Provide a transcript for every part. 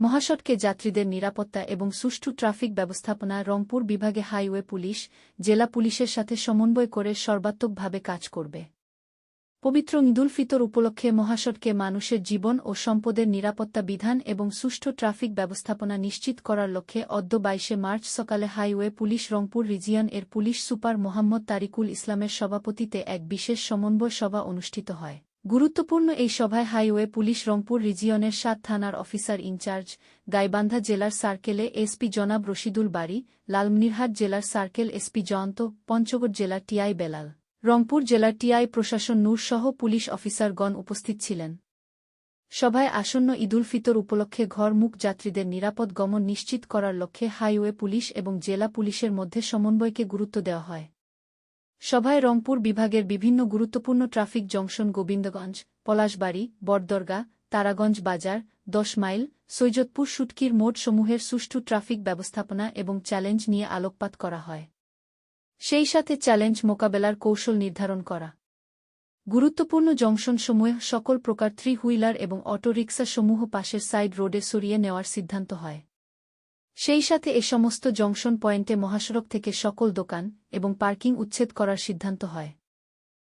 মহাসড়কে যাত্রীদের নিরাপত্তা এবং সুষ্ঠু ট্রাফিক ব্যবস্থাপনা রংপুর বিভাগে হাইওয়ে পুলিশ, জেলা পুলিশের সাথে সমন্বয় করে সর্বাত্মকভাবে কাজ করবে। পবিত্র ঈদুল ফিতর উপলক্ষে মহাসড়কে মানুষের জীবন ও সম্পদের নিরাপত্তা বিধান এবং সুষ্ঠু ট্রাফিক ব্যবস্থাপনা নিশ্চিত করার লক্ষ্যে অদ্য বাইশে মার্চ সকালে হাইওয়ে পুলিশ রংপুর রিজিয়ন এর পুলিশ সুপার মোহাম্মদ তারিকুল ইসলামের সভাপতিতে এক বিশেষ সমন্বয় সভা অনুষ্ঠিত হয়। গুরুত্বপূর্ণ এই সভায় হাইওয়ে পুলিশ রংপুর রিজিয়নের সাত থানার অফিসার ইনচার্জ, গাইবান্ধা জেলার সার্কেলে এসপি জনাব রশিদুল বাড়ি লালমনিরহাট জেলার সার্কেল এসপি জয়ন্ত, পঞ্চগড় জেলা টিআই বেলাল, রংপুর জেলার টিআই প্রশাসন নূর সহ পুলিশ অফিসারগণ উপস্থিত ছিলেন। সভায় আসন্ন ঈদুল ফিতর উপলক্ষে ঘরমুখ যাত্রীদের নিরাপদ গমন নিশ্চিত করার লক্ষ্যে হাইওয়ে পুলিশ এবং জেলা পুলিশের মধ্যে সমন্বয়কে গুরুত্ব দেওয়া হয়। সভায় রংপুর বিভাগের বিভিন্ন গুরুত্বপূর্ণ ট্রাফিক জংশন গোবিন্দগঞ্জ, পলাশবাড়ি বড়দরগা তারাগঞ্জ বাজার, দশ মাইল সৈয়দপুর সুটকির মোট সমূহের সুষ্ঠু ট্রাফিক ব্যবস্থাপনা এবং চ্যালেঞ্জ নিয়ে আলোকপাত করা হয়। সেই সাথে চ্যালেঞ্জ মোকাবেলার কৌশল নির্ধারণ করা। গুরুত্বপূর্ণ জংশনসমূহ সকল প্রকার থ্রি হুইলার এবং অটোরিকশাসমূহ পাশের সাইড রোডে সরিয়ে নেওয়ার সিদ্ধান্ত হয়। সেই সাথে এ সমস্ত জংশন পয়েন্টে মহাসড়ক থেকে সকল দোকান এবং পার্কিং উচ্ছেদ করার সিদ্ধান্ত হয়।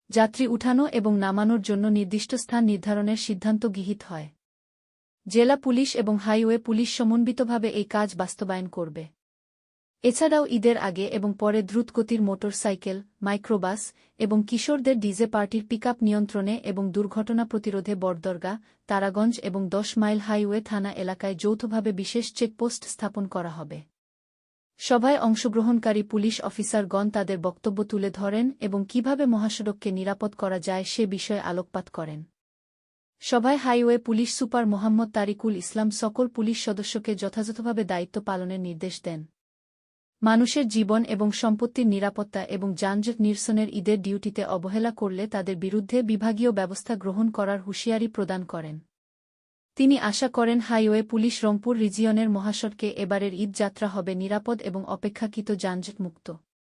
যাত্রী উঠানো এবং নামানোর জন্য নির্দিষ্ট স্থান নির্ধারণের সিদ্ধান্ত গৃহীত হয়। জেলা পুলিশ এবং হাইওয়ে পুলিশ সমন্বিতভাবে এই কাজ বাস্তবায়ন করবে। এছাড়াও ঈদের আগে এবং পরে দ্রুতগতির মোটর সাইকেল মাইক্রোবাস এবং কিশোরদের ডিজে পার্টির পিকআপ নিয়ন্ত্রণে এবং দুর্ঘটনা প্রতিরোধে বরদরগা তারাগঞ্জ এবং দশ মাইল হাইওয়ে থানা এলাকায় যৌথভাবে বিশেষ চেকপোস্ট স্থাপন করা হবে। সভায় অংশগ্রহণকারী পুলিশ অফিসারগণ তাদের বক্তব্য তুলে ধরেন এবং কীভাবে মহাসড়ককে নিরাপদ করা যায় সে বিষয়ে আলোকপাত করেন। সভায় highway police super Mohammad Tarikul Islam সকল পুলিশ সদস্যকে যথাযথভাবে দায়িত্ব পালনের নির্দেশ দেন। মানুষের জীবন এবং সম্পত্তির নিরাপত্তা এবং যানজট নিরসনের ঈদের ডিউটিতে অবহেলা করলে তাদের বিরুদ্ধে বিভাগীয় ব্যবস্থা গ্রহণ করার হুঁশিয়ারি প্রদান করেন। তিনি আশা করেন হাইওয়ে পুলিশ রংপুর রিজিয়নের মহাসড়কে এবারের ঈদ যাত্রা হবে নিরাপদ এবং অপেক্ষাকৃত যানজট মুক্ত